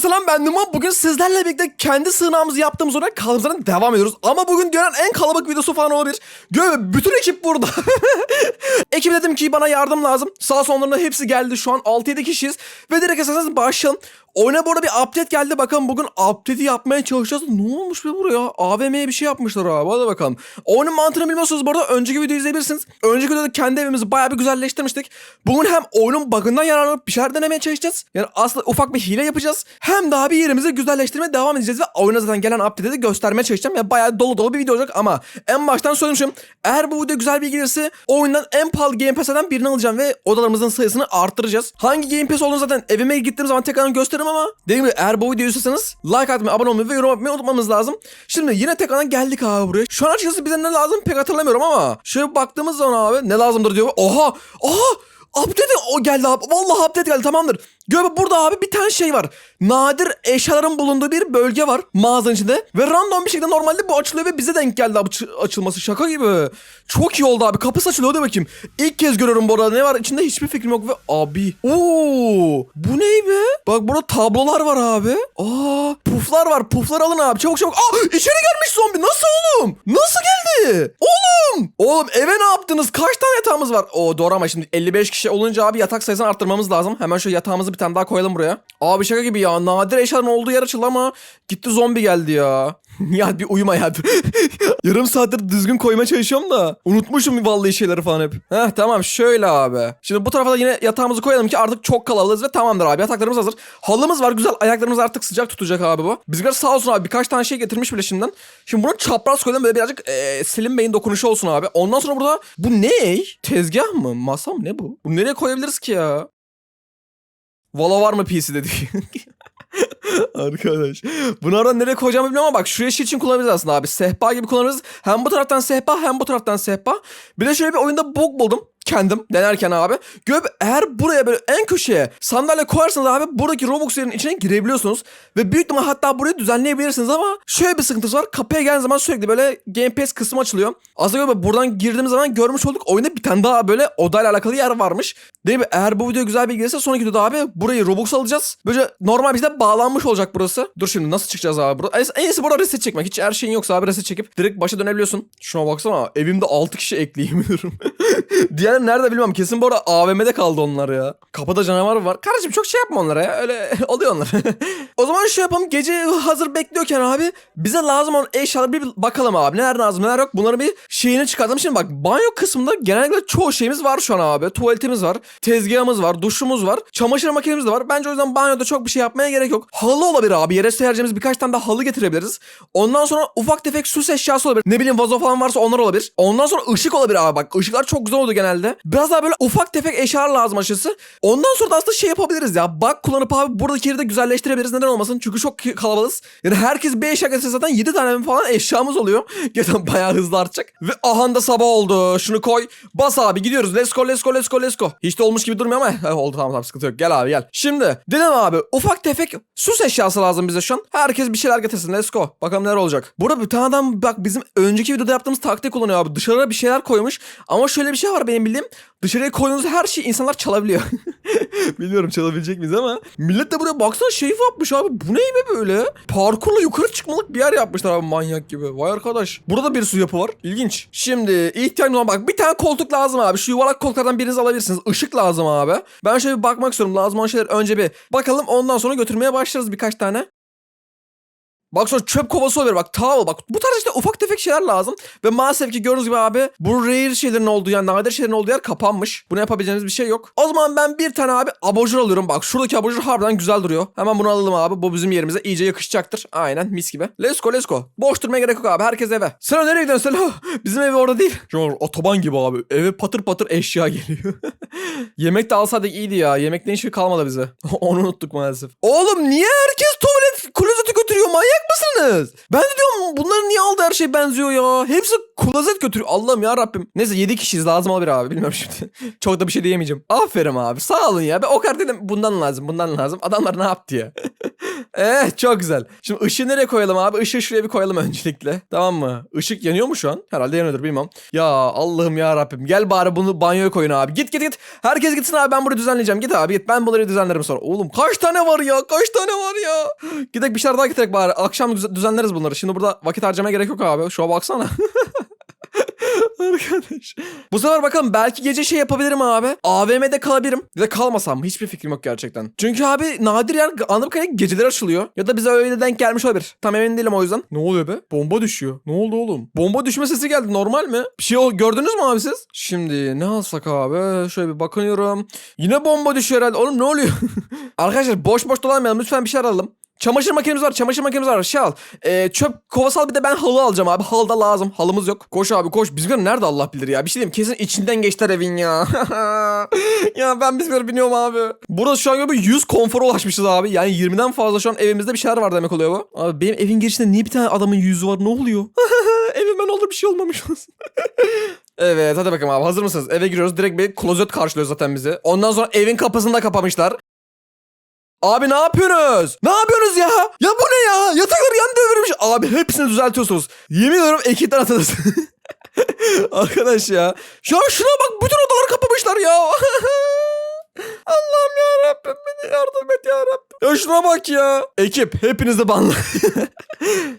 selam ben Numan. Bugün sizlerle birlikte kendi sığınağımızı yaptığımız olarak kaldığımızdan devam ediyoruz. Ama bugün dünyanın en kalabalık videosu falan olabilir. Gör bütün ekip burada. Ekip dedim ki bana yardım lazım. Sağ sonlarında hepsi geldi şu an 6-7 kişiyiz. Ve direkt esasında başlayalım. Oyuna bu arada bir update geldi. Bakın bugün update'i yapmaya çalışacağız. Ne olmuş be buraya? AVM'ye bir şey yapmışlar abi. Hadi bakalım. Oyunun mantığını bilmiyorsanız bu arada önceki videoyu izleyebilirsiniz. Önceki videoda kendi evimizi bayağı bir güzelleştirmiştik. Bugün hem oyunun bug'ından yararlanıp bir şeyler denemeye çalışacağız. Yani aslında ufak bir hile yapacağız. Hem daha bir yerimizi güzelleştirmeye devam edeceğiz. Ve oyuna zaten gelen update'i de göstermeye çalışacağım. Yani bayağı dolu dolu bir video olacak ama en baştan söylemişim. Eğer bu video güzel bir gelirse oyundan en pahalı Game Pass'den birini alacağım ve odalarımızın sayısını arttıracağız. Hangi Game Pass olduğunu zaten evime gittiğim zaman tekrardan gösteririm ama dediğim gibi eğer bu videoyu izliyorsanız like atmayı, abone olmayı ve yorum atmayı unutmamamız lazım. Şimdi yine tekrardan geldik abi buraya. Şu an açıkçası bize ne lazım pek hatırlamıyorum ama şöyle baktığımız zaman abi ne lazımdır diyor. Oha! Oha! Update o geldi abi. Vallahi update geldi tamamdır. Gör burada abi bir tane şey var. Nadir eşyaların bulunduğu bir bölge var mağazanın içinde. Ve random bir şekilde normalde bu açılıyor ve bize denk geldi abi açılması. Şaka gibi. Çok iyi oldu abi. Kapısı açılıyor hadi bakayım. İlk kez görüyorum bu arada ne var içinde hiçbir fikrim yok ve abi. Oo, bu ne be? Bak burada tablolar var abi. Aa, puflar var. Puflar alın abi. Çabuk çabuk. Aa, içeri gelmiş zombi. Nasıl oğlum? Nasıl geldi? Oğlum. Oğlum eve ne yaptınız? Kaç tane yatağımız var? O doğru ama şimdi 55 kişi olunca abi yatak sayısını arttırmamız lazım. Hemen şu yatağımızı bir tane daha koyalım buraya. Abi şaka gibi ya. Nadir eşyaların olduğu yer açıldı ama gitti zombi geldi ya. ya bir uyuma ya. Yarım saattir düzgün koymaya çalışıyorum da. Unutmuşum vallahi şeyleri falan hep. Heh tamam şöyle abi. Şimdi bu tarafa da yine yatağımızı koyalım ki artık çok kalabalığız ve tamamdır abi. Yataklarımız hazır. Halımız var güzel. Ayaklarımız artık sıcak tutacak abi bu. Bizimkiler sağ olsun abi birkaç tane şey getirmiş bile şimdiden. Şimdi bunu çapraz koyalım böyle birazcık eee Selim Bey'in dokunuşu olsun abi. Ondan sonra burada bu ne? Tezgah mı? Masa mı? Ne bu? Bunu nereye koyabiliriz ki ya? Valla var mı PC dedi. Arkadaş. Bunu aradan nereye koyacağımı bilmiyorum ama bak şuraya şey için kullanabiliriz aslında abi. Sehpa gibi kullanırız. Hem bu taraftan sehpa hem bu taraftan sehpa. Bir de şöyle bir oyunda bug buldum. Kendim denerken abi. Göb eğer buraya böyle en köşeye sandalye koyarsanız abi buradaki Robux yerinin içine girebiliyorsunuz. Ve büyük ihtimal hatta burayı düzenleyebilirsiniz ama şöyle bir sıkıntısı var. Kapıya geldiğiniz zaman sürekli böyle Game Pass kısmı açılıyor. Aslında göbe buradan girdiğimiz zaman görmüş olduk. Oyunda bir tane daha böyle odayla alakalı yer varmış. Değil mi? Eğer bu video güzel bir gelirse sonraki videoda abi burayı Robux alacağız. Böyle normal bizde bağlanmış olacak burası. Dur şimdi nasıl çıkacağız abi? Burada? En, iyisi burada reset çekmek. Hiç her şeyin yoksa abi reset çekip direkt başa dönebiliyorsun. Şuna baksana. Evimde 6 kişi ekleyemiyorum. Diğerleri nerede bilmem. Kesin bu arada AVM'de kaldı onlar ya. Kapıda canavar var. Kardeşim çok şey yapma onlara ya. Öyle oluyor onlar. o zaman şey yapalım. Gece hazır bekliyorken abi bize lazım olan eşyaları bir bakalım abi. Neler lazım neler yok. Bunları bir şeyini çıkartalım. Şimdi bak banyo kısmında genellikle çoğu şeyimiz var şu an abi. Tuvaletimiz var. Tezgahımız var. Duşumuz var. Çamaşır makinemiz de var. Bence o yüzden banyoda çok bir şey yapmaya gerek yok. Halı olabilir abi. Yere sereceğimiz birkaç tane daha halı getirebiliriz. Ondan sonra ufak tefek süs eşyası olabilir. Ne bileyim vazo falan varsa onlar olabilir. Ondan sonra ışık olabilir abi bak. Işıklar çok güzel oldu genelde. Biraz daha böyle ufak tefek eşyalar lazım açıkçası. Ondan sonra da aslında şey yapabiliriz ya. Bak kullanıp abi buradaki yeri de güzelleştirebiliriz. Neden olmasın? Çünkü çok kalabalığız. Yani herkes bir eşya getirse zaten 7 tane falan eşyamız oluyor. Gerçekten bayağı hızlı artacak. Ve aha da sabah oldu. Şunu koy. Bas abi gidiyoruz. Let's go let's go let's go let's go. Hiç de olmuş gibi durmuyor ama eh, oldu tamam tamam sıkıntı yok. Gel abi gel. Şimdi dedim abi ufak tefek süs eşyası lazım bize şu an. Herkes bir şeyler getirsin. Let's go. Bakalım neler olacak. Burada bir tane adam bak bizim önceki videoda yaptığımız taktik kullanıyor abi. Dışarıya bir şeyler koymuş. Ama şöyle bir şey var benim. Dışarıya koyduğunuz her şeyi insanlar çalabiliyor. Bilmiyorum çalabilecek miyiz ama. Millet de buraya baksana şey yapmış abi. Bu ne be böyle? Parkurla yukarı çıkmalık bir yer yapmışlar abi manyak gibi. Vay arkadaş. Burada da bir su yapı var. İlginç. Şimdi ihtiyacım olan bak bir tane koltuk lazım abi. Şu yuvarlak koltuklardan birinizi alabilirsiniz. Işık lazım abi. Ben şöyle bir bakmak istiyorum. Lazım olan şeyler önce bir bakalım. Ondan sonra götürmeye başlarız birkaç tane. Bak sonra çöp kovası olabilir bak towel bak bu tarz ufak tefek şeyler lazım ve maalesef ki gördüğünüz gibi abi bu rare şeylerin olduğu yani nadir şeylerin olduğu yer kapanmış. Bunu yapabileceğimiz bir şey yok. O zaman ben bir tane abi abajur alıyorum bak şuradaki abajur harbiden güzel duruyor. Hemen bunu alalım abi bu bizim yerimize iyice yakışacaktır. Aynen mis gibi. Let's go let's go. Boş durmaya gerek yok abi herkes eve. Sen nereye gidiyorsun Selo? Bizim ev orada değil. Şu an otoban gibi abi eve patır patır eşya geliyor. Yemek de alsaydık iyiydi ya. Yemekten hiçbir kalmadı bize. Onu unuttuk maalesef. Oğlum niye herkes götürüyor? Manyak mısınız? Ben de diyorum bunların niye aldı her şey benziyor ya. Hepsi klozet götürüyor. Allah'ım ya Rabbim. Neyse 7 kişiyiz lazım olabilir abi. Bilmiyorum şimdi. Çok da bir şey diyemeyeceğim. Aferin abi. Sağ olun ya. Ben o kadar dedim bundan lazım bundan lazım. Adamlar ne yaptı ya? Eh çok güzel. Şimdi ışığı nereye koyalım abi? Işığı şuraya bir koyalım öncelikle. Tamam mı? Işık yanıyor mu şu an? Herhalde yanıyordur bilmem. Ya Allah'ım ya Rabbim. Gel bari bunu banyoya koyun abi. Git git git. Herkes gitsin abi ben burayı düzenleyeceğim. Git abi git. Ben bunları düzenlerim sonra. Oğlum kaç tane var ya? Kaç tane var ya? Gidek bir şeyler daha getirek bari. Akşam düze- düzenleriz bunları. Şimdi burada vakit harcamaya gerek yok abi. Şuna baksana. Arkadaş. Bu sefer bakalım belki gece şey yapabilirim abi. AVM'de kalabilirim. Ya da kalmasam? Hiçbir fikrim yok gerçekten. Çünkü abi nadir yer anladığım kadarıyla geceleri açılıyor. Ya da bize öyle denk gelmiş olabilir. Tam emin değilim o yüzden. Ne oluyor be? Bomba düşüyor. Ne oldu oğlum? Bomba düşme sesi geldi. Normal mi? Bir şey ol- gördünüz mü abi siz? Şimdi ne alsak abi? Şöyle bir bakınıyorum. Yine bomba düşüyor herhalde. Oğlum ne oluyor? Arkadaşlar boş boş dolanmayalım. Lütfen bir şeyler alalım. Çamaşır makinemiz var. Çamaşır makinemiz var. Şey al. Ee, çöp kovası al bir de ben halı alacağım abi. Halı da lazım. Halımız yok. Koş abi koş. Bizimkiler nerede Allah bilir ya. Bir şey diyeyim. Kesin içinden geçtiler evin ya. ya ben bizimkiler biniyorum abi. Burada şu an böyle 100 konfora ulaşmışız abi. Yani 20'den fazla şu an evimizde bir şeyler var demek oluyor bu. Abi benim evin girişinde niye bir tane adamın yüzü var? Ne oluyor? Evime ne olur bir şey olmamış olsun. Evet hadi bakalım abi hazır mısınız? Eve giriyoruz direkt bir klozet karşılıyor zaten bizi. Ondan sonra evin kapısını da kapamışlar. Abi ne yapıyorsunuz? Ne yapıyorsunuz ya? Ya bu ne ya? Yatakları yan devirmiş. Abi hepsini düzeltiyorsunuz. Yemin ediyorum ekipten atılırız. Arkadaş ya. Ya şuna bak bütün odaları kapamışlar ya. Allah'ım ya Rabbim beni yardım et ya Rabbim. Ya şuna bak ya. Ekip hepiniz de banla.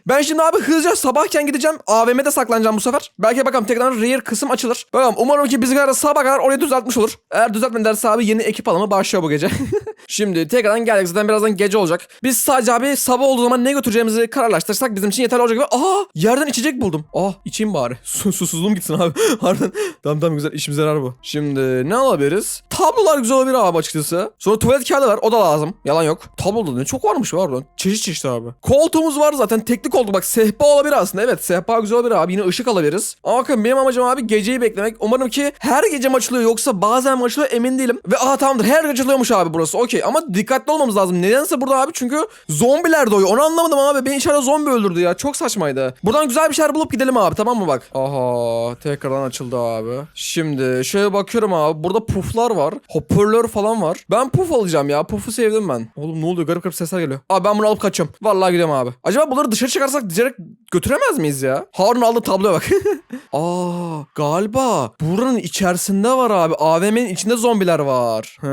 ben şimdi abi hızlıca sabahken gideceğim. AVM'de saklanacağım bu sefer. Belki bakalım tekrar rear kısım açılır. Bakalım umarım ki bizimkiler de sabah kadar orayı düzeltmiş olur. Eğer düzeltmedilerse abi yeni ekip alımı başlıyor bu gece. şimdi tekrardan geldik zaten birazdan gece olacak. Biz sadece abi sabah olduğu zaman ne götüreceğimizi kararlaştırsak bizim için yeterli olacak. Ve aha yerden içecek buldum. Ah içeyim bari. Su, susuzluğum gitsin abi. Harbiden. tamam tamam güzel işimize yarar bu. Şimdi ne alabiliriz? Tablolar güzel olabilir abi açıkçası. Sonra tuvalet kağıdı var o da lazım. Yalan yok. Tabloda ne çok varmış var lan. Çeşit çeşit abi. Koltuğumuz var zaten tekli koltuk. Bak sehpa olabilir aslında. Evet sehpa güzel olabilir abi. Yine ışık alabiliriz. Ama bakın benim amacım abi geceyi beklemek. Umarım ki her gece mi açılıyor yoksa bazen mi açılıyor emin değilim. Ve aha tamamdır her gece açılıyormuş abi burası. Okey ama dikkatli olmamız lazım. Nedense burada abi çünkü zombiler doğuyor. Onu anlamadım abi. Beni içeride zombi öldürdü ya. Çok saçmaydı. Buradan güzel bir şeyler bulup gidelim abi tamam mı bak. Aha tekrardan açıldı abi. Şimdi şöyle bakıyorum abi. Burada puflar var. Hoparlör falan var. Ben puf alacağım ya. Pufu sevdim ben. Oğlum ne oluyor? Garip garip sesler geliyor. Abi ben bunu alıp kaçıyorum. Vallahi gidiyorum abi. Acaba bunları dışarı çıkarsak direkt götüremez miyiz ya? Harun aldı tabloya bak. Aa galiba buranın içerisinde var abi. AVM'nin içinde zombiler var. He,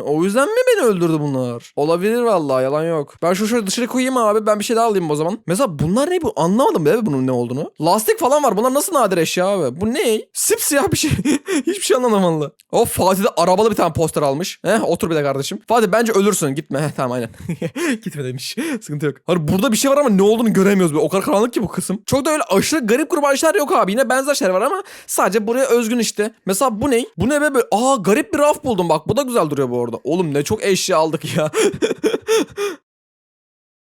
o yüzden mi beni öldürdü bunlar? Olabilir vallahi yalan yok. Ben şu şöyle dışarı koyayım abi. Ben bir şey daha alayım o zaman. Mesela bunlar ne bu? Anlamadım be bunun ne olduğunu. Lastik falan var. Bunlar nasıl nadir eşya abi? Bu ne? Sipsiyah bir şey. Hiçbir şey anlamadım valla. O Fatih de arabalı bir tane poster almış. Heh otur bir de kardeşim. Fatih bence ölürsün. Gitme. Heh tamam aynen. Gitme demiş. Sıkıntı yok. Hani burada bir şey var ama ne olduğunu göremiyoruz. Böyle. O kadar karanlık ki bu kısım. Çok da öyle aşırı garip kurbançlar yok abi. Yine benzer şeyler var ama sadece buraya özgün işte. Mesela bu ne? Bu ne be böyle? Aa garip bir raf buldum bak. Bu da güzel duruyor bu arada. Oğlum ne çok eşya aldık ya.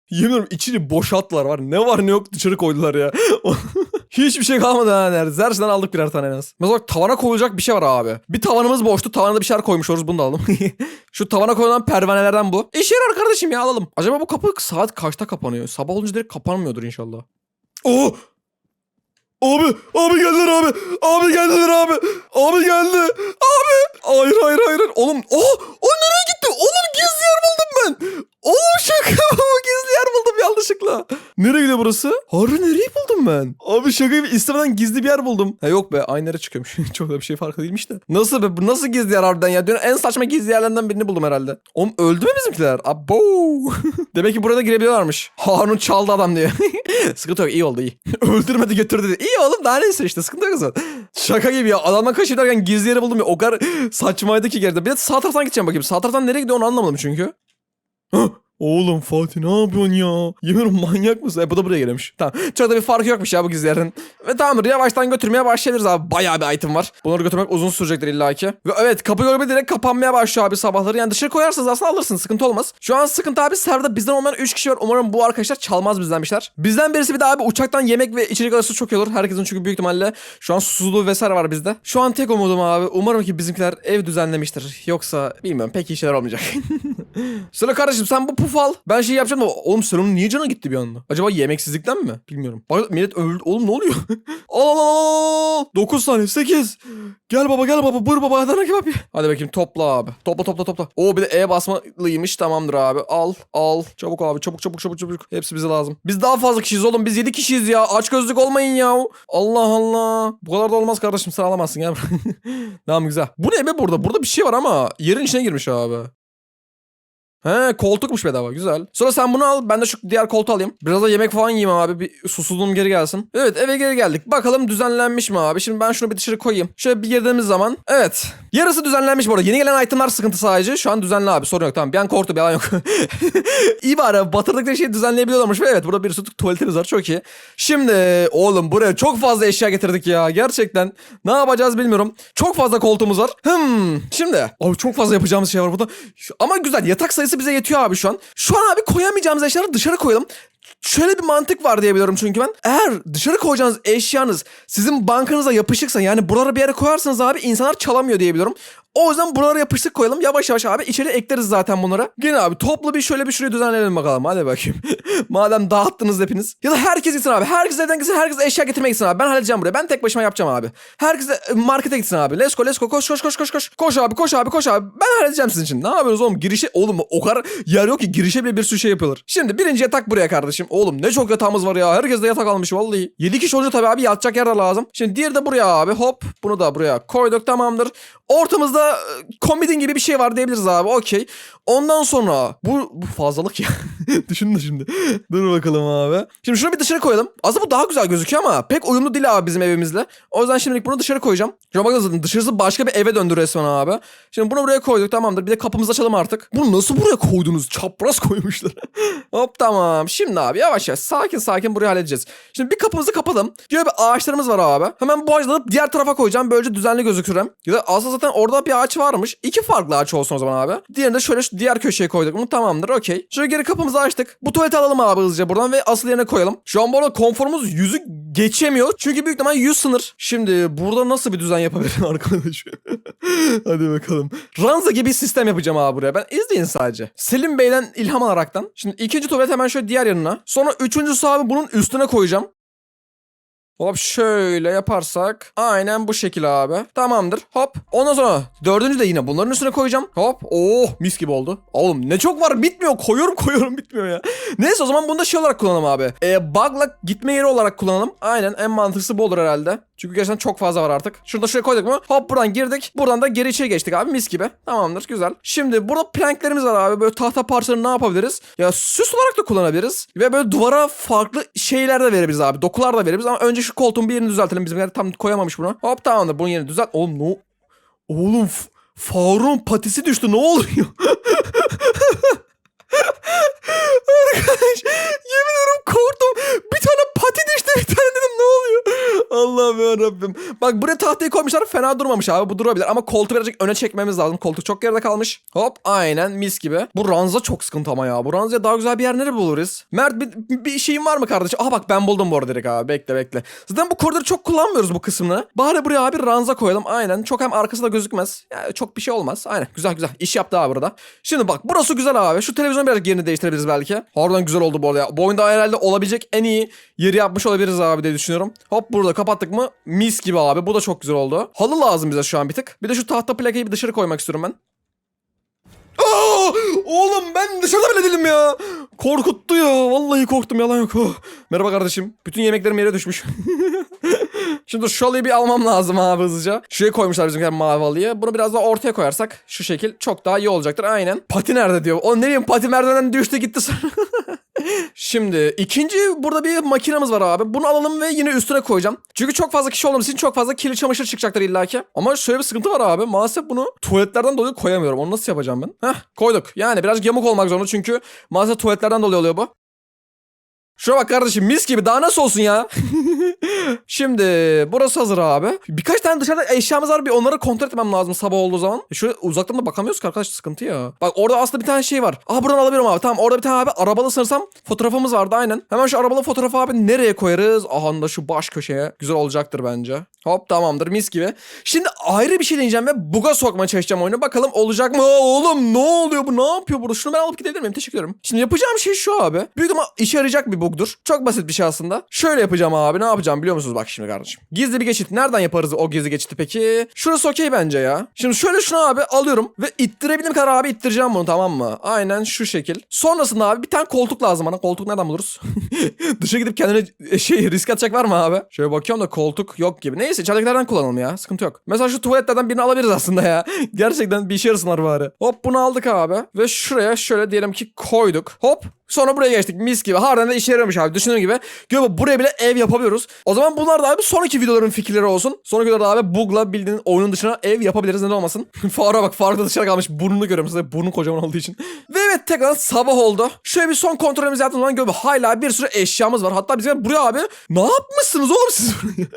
Yemin ederim içini boşalttılar var. Ne var ne yok dışarı koydular ya. Hiçbir şey kalmadı ha neredeyse. Her şeyden aldık birer tane en az. Mesela tavana koyulacak bir şey var abi. Bir tavanımız boştu. Tavana da bir şeyler koymuş oluruz. Bunu da alalım. Şu tavana koyulan pervanelerden bu. İş yarar kardeşim ya alalım. Acaba bu kapı saat kaçta kapanıyor? Sabah olunca direkt kapanmıyordur inşallah. Oh! Abi, abi geldiler abi. Abi geldiler abi. Abi geldi. Abi. Hayır hayır hayır. Oğlum, oh! O nereye gitti? Oğlum gizli yer buldum ben. Oğlum şaka mı? Yanlışlıkla. Nereye gidiyor burası? Harbi nereyi buldum ben? Abi şaka gibi istemeden gizli bir yer buldum. Ha yok be aynı yere çıkıyormuş. Çok da bir şey farkı değilmiş de. Nasıl be? Nasıl gizli yer harbiden ya? Dün en saçma gizli yerlerden birini buldum herhalde. Oğlum öldü mü bizimkiler? Abo. Demek ki burada girebiliyorlarmış. Harun çaldı adam diye. sıkıntı yok iyi oldu iyi. Öldürmedi götürdü diye. İyi oğlum daha neyse işte sıkıntı yok zaten. Şaka gibi ya. Adamdan kaçıyor derken gizli yeri buldum ya. O kadar saçmaydı ki geride. Bir de sağ taraftan gideceğim bakayım. Sağ taraftan nereye gidiyor onu anlamadım çünkü. Oğlum Fatih ne yapıyorsun ya? Yemin manyak mısın? E, bu da buraya gelmiş. Tamam. Çok da bir farkı yokmuş ya bu gizlerden. Ve tamamdır yavaştan götürmeye başlayabiliriz abi. Bayağı bir item var. Bunları götürmek uzun sürecektir illaki. Ve evet kapı görme direkt kapanmaya başlıyor abi sabahları. Yani dışarı koyarsanız aslında alırsın sıkıntı olmaz. Şu an sıkıntı abi serverda bizden olmayan 3 kişi var. Umarım bu arkadaşlar çalmaz bizden bir şeyler. Bizden birisi bir de abi uçaktan yemek ve içecek alırsa çok iyi olur. Herkesin çünkü büyük ihtimalle şu an susuzluğu vesaire var bizde. Şu an tek umudum abi. Umarım ki bizimkiler ev düzenlemiştir. Yoksa bilmiyorum pek iyi şeyler olmayacak. Söyle kardeşim sen bu puf al. Ben şey yapacağım da oğlum serumun niye canı gitti bir anda? Acaba yemeksizlikten mi? Bilmiyorum. Bak millet öldü. Oğlum ne oluyor? al al al al. 9 tane 8. Gel baba gel baba buyur baba kebap ye. Hadi bakayım topla abi. Topla topla topla. Oo bir de E basmalıymış tamamdır abi. Al al. Çabuk abi çabuk çabuk çabuk çabuk. Hepsi bize lazım. Biz daha fazla kişiyiz oğlum. Biz 7 kişiyiz ya. Aç gözlük olmayın ya. Allah Allah. Bu kadar da olmaz kardeşim. Sen alamazsın gel. tamam güzel. Bu ne be burada? Burada bir şey var ama yerin içine girmiş abi. He koltukmuş bedava güzel. Sonra sen bunu al ben de şu diğer koltuğu alayım. Biraz da yemek falan yiyeyim abi bir susuzluğum geri gelsin. Evet eve geri geldik. Bakalım düzenlenmiş mi abi? Şimdi ben şunu bir dışarı koyayım. Şöyle bir girdiğimiz zaman. Evet. Yarısı düzenlenmiş bu arada. Yeni gelen itemlar sıkıntı sadece. Şu an düzenli abi sorun yok tamam. Bir an korktu bir yalan yok. iyi bari batırdıkları şeyi düzenleyebiliyorlarmış. Ve evet burada bir sütük tuvaletimiz var çok iyi. Şimdi oğlum buraya çok fazla eşya getirdik ya. Gerçekten ne yapacağız bilmiyorum. Çok fazla koltuğumuz var. Hmm. Şimdi. Abi çok fazla yapacağımız şey var burada. Ama güzel yatak sayısı bize yetiyor abi şu an. Şu an abi koyamayacağımız eşyaları dışarı koyalım. Şöyle bir mantık var diye biliyorum çünkü ben. Eğer dışarı koyacağınız eşyanız sizin bankanıza yapışıksa yani buralara bir yere koyarsanız abi insanlar çalamıyor diye biliyorum. O yüzden buralara yapıştık koyalım. Yavaş yavaş abi içeri ekleriz zaten bunları. Gene abi toplu bir şöyle bir şurayı düzenleyelim bakalım. Hadi bakayım. Madem dağıttınız hepiniz. Ya da herkes gitsin abi. Herkes evden gitsin. Herkes eşya getirmeye gitsin abi. Ben halledeceğim burayı. Ben tek başıma yapacağım abi. Herkes de markete gitsin abi. Let's go let's go. Koş koş koş koş koş. Koş abi koş abi koş abi. Ben halledeceğim sizin için. Ne yapıyorsunuz oğlum? Girişe oğlum o kadar yer yok ki girişe bile bir sürü şey yapıyorlar. Şimdi birinci yatak buraya kardeşim. Oğlum ne çok yatağımız var ya. Herkes de yatak almış vallahi. 7 kişi olunca tabii abi yatacak yer de lazım. Şimdi diğeri de buraya abi. Hop bunu da buraya koyduk tamamdır. Ortamızda e, komedin gibi bir şey var diyebiliriz abi. Okey. Ondan sonra bu, bu fazlalık ya. Düşünün de şimdi. Dur bakalım abi. Şimdi şunu bir dışarı koyalım. Aslında bu daha güzel gözüküyor ama pek uyumlu değil abi bizim evimizle. O yüzden şimdilik bunu dışarı koyacağım. Şuna bakın dışarısı başka bir eve döndü resmen abi. Şimdi bunu buraya koyduk tamamdır. Bir de kapımızı açalım artık. Bunu nasıl buraya koydunuz? Çapraz koymuşlar. Hop tamam. Şimdi abi yavaş yavaş sakin sakin burayı halledeceğiz. Şimdi bir kapımızı kapadım. Şöyle bir ağaçlarımız var abi. Hemen bu alıp diğer tarafa koyacağım. Böylece düzenli gözükür hem. Ya da aslında zaten orada bir ağaç varmış. İki farklı ağaç olsun o zaman abi. Diğerini de şöyle şu diğer köşeye koyduk mu tamamdır okey. Şöyle geri kapımızı açtık. Bu tuvaleti alalım abi hızlıca buradan ve asıl yerine koyalım. Şu an bu arada konforumuz yüzü geçemiyor. Çünkü büyük ihtimal 100 sınır. Şimdi burada nasıl bir düzen yapabilirim arkadaş? Hadi bakalım. Ranza gibi bir sistem yapacağım abi buraya. Ben izleyin sadece. Selim Bey'den ilham alaraktan. Şimdi ikinci tuvalet hemen şöyle diğer yanına. Sonra üçüncüsü abi bunun üstüne koyacağım. Hop şöyle yaparsak aynen bu şekil abi. Tamamdır. Hop. Ondan sonra dördüncü de yine bunların üstüne koyacağım. Hop. Oh mis gibi oldu. Oğlum ne çok var bitmiyor. Koyuyorum koyuyorum bitmiyor ya. Neyse o zaman bunu da şey olarak kullanalım abi. Ee, bug'la gitme yeri olarak kullanalım. Aynen en mantıklısı bu olur herhalde. Çünkü gerçekten çok fazla var artık. Şurada şuraya koyduk mu? Hop buradan girdik. Buradan da geri içeri geçtik abi mis gibi. Tamamdır güzel. Şimdi burada planklerimiz var abi. Böyle tahta parçalarını ne yapabiliriz? Ya süs olarak da kullanabiliriz. Ve böyle duvara farklı şeyler de verebiliriz abi. Dokular da verebiliriz ama önce şu koltuğun bir yerini düzeltelim. Bizimkiler tam koyamamış bunu. Hop tamamdır bunun yerini düzelt. Oğlum ne? Oğlum Faruk'un patisi düştü ne oluyor? Arkadaş yemin ederim korktum. Bir tane pati düştü bir tane dedim ne oluyor? Allah'ım yarabbim. Bak buraya tahtayı koymuşlar fena durmamış abi bu durabilir ama koltuğu birazcık öne çekmemiz lazım. Koltuk çok geride kalmış. Hop aynen mis gibi. Bu ranza çok sıkıntı ama ya. Bu ranzaya daha güzel bir yer nereye buluruz? Mert bir, bir şeyin var mı kardeşim? Aha bak ben buldum bu arada direkt abi bekle bekle. Zaten bu koridoru çok kullanmıyoruz bu kısmını. Bari buraya abi ranza koyalım aynen. Çok hem arkası da gözükmez. Yani çok bir şey olmaz. Aynen güzel güzel. İş yaptı abi burada. Şimdi bak burası güzel abi. Şu televizyonu birazcık yerini değiştirebiliriz belki. Harbiden güzel oldu bu arada ya. Bu oyunda herhalde olabilecek en iyi yeri yapmış olabiliriz abi diye düşünüyorum. Hop burada kapattık mı? Mis gibi abi. Bu da çok güzel oldu. Halı lazım bize şu an bir tık. Bir de şu tahta plakayı bir dışarı koymak istiyorum ben. Aa, oğlum ben dışarıda bile değilim ya. Korkuttu ya. Vallahi korktum yalan yok. Oh. Merhaba kardeşim. Bütün yemeklerim yere düşmüş. Şimdi şu halıyı bir almam lazım abi hızlıca. Şuraya koymuşlar bizimkiler mavi halıyı. Bunu biraz daha ortaya koyarsak şu şekil çok daha iyi olacaktır. Aynen. Pati nerede diyor. O ne bileyim pati merdivenden düştü gitti. Şimdi ikinci burada bir makinamız var abi. Bunu alalım ve yine üstüne koyacağım. Çünkü çok fazla kişi olduğumuz için çok fazla kirli çamaşır çıkacaktır illaki. Ama şöyle bir sıkıntı var abi. Maalesef bunu tuvaletlerden dolayı koyamıyorum. Onu nasıl yapacağım ben? Heh koyduk. Yani birazcık yamuk olmak zorunda çünkü maalesef tuvaletlerden dolayı oluyor bu. Şuna bak kardeşim mis gibi daha nasıl olsun ya? Şimdi burası hazır abi. Birkaç tane dışarıda eşyamız var bir onları kontrol etmem lazım sabah olduğu zaman. E Şöyle uzaktan da bakamıyoruz ki arkadaş sıkıntı ya. Bak orada aslında bir tane şey var. Aa buradan alabilirim abi. Tamam orada bir tane abi arabalı sanırsam fotoğrafımız vardı aynen. Hemen şu arabalı fotoğrafı abi nereye koyarız? Aha da şu baş köşeye. Güzel olacaktır bence. Hop tamamdır mis gibi. Şimdi ayrı bir şey deneyeceğim ve buga sokmaya çalışacağım oyunu. Bakalım olacak mı? Oğlum ne oluyor bu? Ne yapıyor burada? Şunu ben alıp gidebilir miyim? Teşekkür ederim. Şimdi yapacağım şey şu abi. Büyük ihtimal işe yarayacak bir bugdur. Çok basit bir şey aslında. Şöyle yapacağım abi. Ne yapacağım biliyor musunuz? Bak şimdi kardeşim. Gizli bir geçit. Nereden yaparız o gizli geçiti peki? Şurası okey bence ya. Şimdi şöyle şunu abi alıyorum ve ittirebildiğim kadar abi ittireceğim bunu tamam mı? Aynen şu şekil. Sonrasında abi bir tane koltuk lazım bana. Koltuk nereden buluruz? Dışa gidip kendine şey risk atacak var mı abi? Şöyle bakıyorum da koltuk yok gibi. Neyse içeridekilerden kullanalım ya. Sıkıntı yok. Mesela şu tuvaletlerden birini alabiliriz aslında ya. Gerçekten bir işe yarasınlar bari. Hop bunu aldık abi. Ve şuraya şöyle diyelim ki koyduk. Hop Sonra buraya geçtik mis gibi. Harbiden de işe yarıyormuş abi. Düşündüğüm gibi. Görüyor buraya bile ev yapabiliyoruz. O zaman bunlar da abi sonraki videoların fikirleri olsun. Sonraki videoda abi bug'la bildiğin oyunun dışına ev yapabiliriz. Neden olmasın? Far'a bak. Far da dışarı kalmış. Burnunu görüyorum size. Burnu kocaman olduğu için. Ve evet tekrar sabah oldu. Şöyle bir son kontrolümüzü yaptığımız zaman görüyor hala bir sürü eşyamız var. Hatta bizim buraya abi ne yapmışsınız oğlum siz buraya?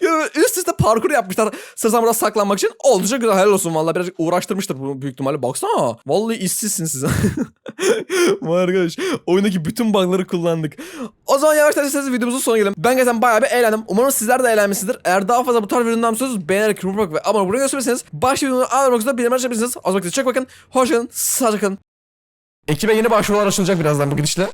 Ya üst üste parkur yapmışlar. Sırsan burada saklanmak için. Oldukça güzel. Helal olsun valla. Birazcık uğraştırmıştır bu büyük ihtimalle. Baksana. Vallahi işsizsin siz. Vay arkadaş. Oyundaki bütün bug'ları kullandık. O zaman yavaş yavaş videomuzun sonuna gelelim. Ben gerçekten bayağı bir eğlendim. Umarım sizler de eğlenmişsinizdir. Eğer daha fazla bu tarz videolardan istiyorsanız beğenerek yorum ve abone olmayı gösterirseniz başka videoları anlamak üzere bildirim açabilirsiniz. O zaman kendinize çok bakın. Hoşçakalın. Sağlıcakla kalın. Ekibe yeni başvurular açılacak birazdan bu gidişle.